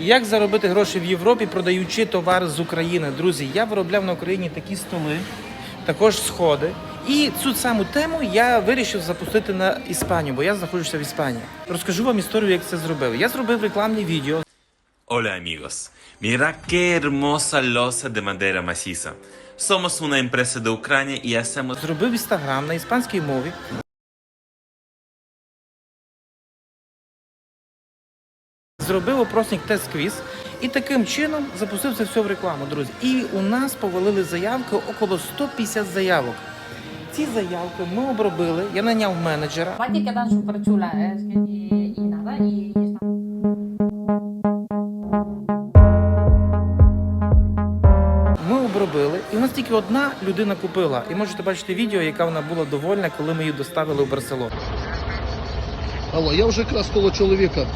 Як заробити гроші в Європі, продаючи товари з України? Друзі, я виробляв на Україні такі столи, також сходи. І цю саму тему я вирішив запустити на Іспанію, бо я знаходжуся в Іспанії. Розкажу вам історію, як це зробив. Я зробив рекламне відео. Hola amigos, mira qué hermosa losa de madera maciza. Somos una empresa de Ucrania y hacemos Зробив інстаграм на іспанській мові. Зробив опросник тест-квіз і таким чином запустив це все в рекламу, друзі. І у нас повалили заявки около 150 заявок. Ці заявки ми обробили. Я наняв менеджера. Ми обробили, і у нас тільки одна людина купила. І можете бачити відео, яка вона була довольна, коли ми її доставили в Барселону. Алло, я вже якраз коло чоловіка.